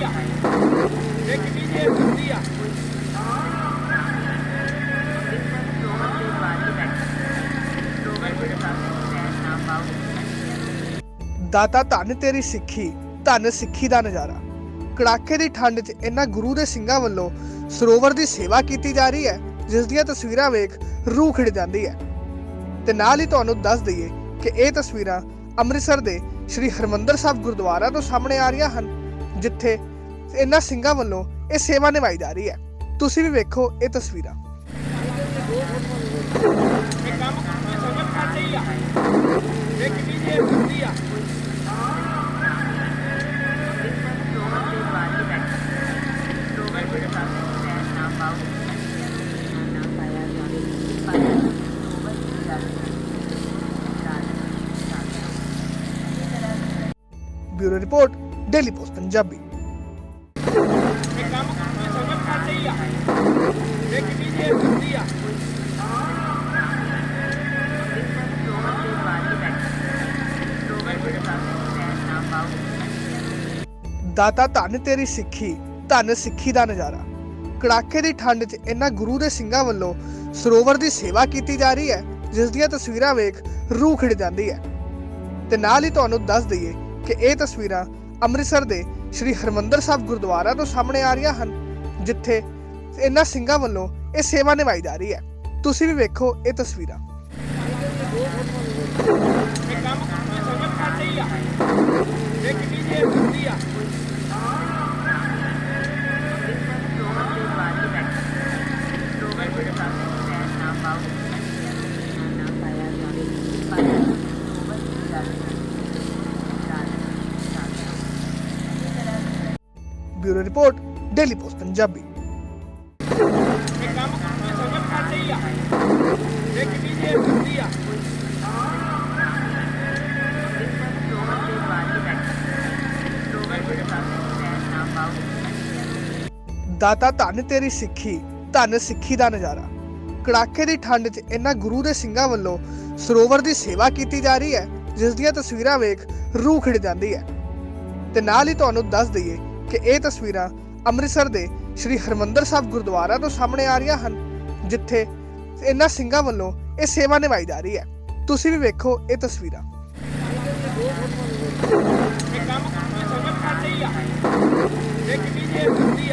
ਚਾਹੀਦੀ ਆ ਇੱਕ ਡੀਜੇ ਹੁੰਦੀ ਆ ਦਾਤਾ ਧੰਨ ਤੇਰੀ ਸਿੱਖੀ, ਧੰਨ ਸਿੱਖੀ ਦਾ ਨਜ਼ਾਰਾ। ਕੜਾਕੇ ਦੀ ਠੰਡ 'ਚ ਇਹਨਾਂ ਗੁਰੂ ਦੇ ਸਿੰਘਾਂ ਵੱਲੋਂ ਸਰੋਵਰ ਦੀ ਸੇਵਾ ਕੀਤੀ ਜਾ ਰਹੀ ਹੈ, ਜਿਸ ਦੀਆਂ ਤਸਵੀਰਾਂ ਵੇਖ ਰੂਹ ਖਿੜ ਜਾਂਦੀ ਹੈ। ਤੇ ਨਾਲ ਹੀ ਤੁਹਾਨੂੰ ਦੱਸ ਦਈਏ ਕਿ ਇਹ ਤਸਵੀਰਾਂ ਅੰਮ੍ਰਿਤਸਰ ਦੇ ਸ੍ਰੀ ਹਰਮੰਦਰ ਸਾਹਿਬ ਗੁਰਦੁਆਰਾ ਤੋਂ ਸਾਹਮਣੇ ਆ ਰਹੀਆਂ ਹਨ, ਜਿੱਥੇ ਇਹਨਾਂ ਸਿੰਘਾਂ ਵੱਲੋਂ ਇਹ ਸੇਵਾ ਨਿਭਾਈ ਜਾ ਰਹੀ ਹੈ। ਤੁਸੀਂ ਵੀ ਵੇਖੋ ਇਹ ਤਸਵੀਰਾਂ। Bureau report, daily post Punjabi ਇਹ ਕੰਮ ਕਰਨਾ ਸਮਝ ਕਰਦੇ ਆ ਇੱਕ ਡੀਜੇ ਹੁੰਦੀ ਆ ਦਾਤਾ ਧੰਨ ਤੇਰੀ ਸਿੱਖੀ, ਧੰਨ ਸਿੱਖੀ ਦਾ ਨਜ਼ਾਰਾ। ਕੜਾਕੇ ਦੀ ਠੰਡ 'ਚ ਇਹਨਾਂ ਗੁਰੂ ਦੇ ਸਿੰਘਾਂ ਵੱਲੋਂ ਸਰੋਵਰ ਦੀ ਸੇਵਾ ਕੀਤੀ ਜਾ ਰਹੀ ਹੈ, ਜਿਸ ਦੀਆਂ ਤਸਵੀਰਾਂ ਵੇਖ ਰੂਹ ਖਿੜ ਜਾਂਦੀ ਹੈ। ਤੇ ਨਾਲ ਹੀ ਤੁਹਾਨੂੰ ਦੱਸ ਦਈਏ ਕਿ ਇਹ ਤਸਵੀਰਾਂ ਅੰਮ੍ਰਿਤਸਰ ਦੇ ਸ੍ਰੀ ਹਰਮੰਦਰ ਸਾਹਿਬ ਗੁਰਦੁਆਰਾ ਤੋਂ ਸਾਹਮਣੇ ਆ ਰਹੀਆਂ ਹਨ, ਜਿੱਥੇ ਇਹਨਾਂ ਸਿੰਘਾਂ ਵੱਲੋਂ ਇਹ ਸੇਵਾ ਨਿਭਾਈ ਜਾ ਰਹੀ ਹੈ। ਤੁਸੀਂ ਵੀ ਵੇਖੋ ਇਹ ਤਸਵੀਰਾਂ। ਇਹ ਕੰਮ ਕਰਨਾ ਸਮਝ ਕਰਦੇ ਆ। ਇੱਕ ਡੀਜੇ ਹੁੰਦੀ ਆ bureau report daily post Punjabi. ਕੰਮ ਕਰਨਾ ਸਮਝ ਕਰਦੇ ਆ ਇੱਕ ਡੀਜੇ ਹੁੰਦੀ ਆ ਦਾਤਾ ਧੰਨ ਤੇਰੀ ਸਿੱਖੀ, ਧੰਨ ਸਿੱਖੀ ਦਾ ਨਜ਼ਾਰਾ। ਕੜਾਕੇ ਦੀ ਠੰਡ 'ਚ ਇਹਨਾਂ ਗੁਰੂ ਦੇ ਸਿੰਘਾਂ ਵੱਲੋਂ ਸਰੋਵਰ ਦੀ ਸੇਵਾ ਕੀਤੀ ਜਾ ਰਹੀ ਹੈ, ਜਿਸ ਦੀਆਂ ਤਸਵੀਰਾਂ ਵੇਖ ਰੂਹ ਖਿੜ ਜਾਂਦੀ ਹੈ। ਤੇ ਨਾਲ ਹੀ ਤੁਹਾਨੂੰ ਦੱਸ ਦਈਏ ਕਿ ਇਹ ਤਸਵੀਰਾਂ ਅੰਮ੍ਰਿਤਸਰ ਦੇ ਸ੍ਰੀ ਹਰਮੰਦਰ ਸਾਹਿਬ ਗੁਰਦੁਆਰਾ ਤੋਂ ਸਾਹਮਣੇ ਆ ਰਹੀਆਂ ਹਨ, ਜਿੱਥੇ ਇਹਨਾਂ ਸਿੰਘਾਂ ਵੱਲੋਂ ਇਹ ਸੇਵਾ ਨਿਭਾਈ ਜਾ ਰਹੀ ਹੈ। ਤੁਸੀਂ ਵੀ ਵੇਖੋ ਇਹ ਤਸਵੀਰਾਂ ਇਹ ਕੰਮ ਕਰਨਾ ਸਮਝ ਕਰਦੇ ਆ ਇੱਕ ਡੀਜੇ ਹੁੰਦੀ ਆ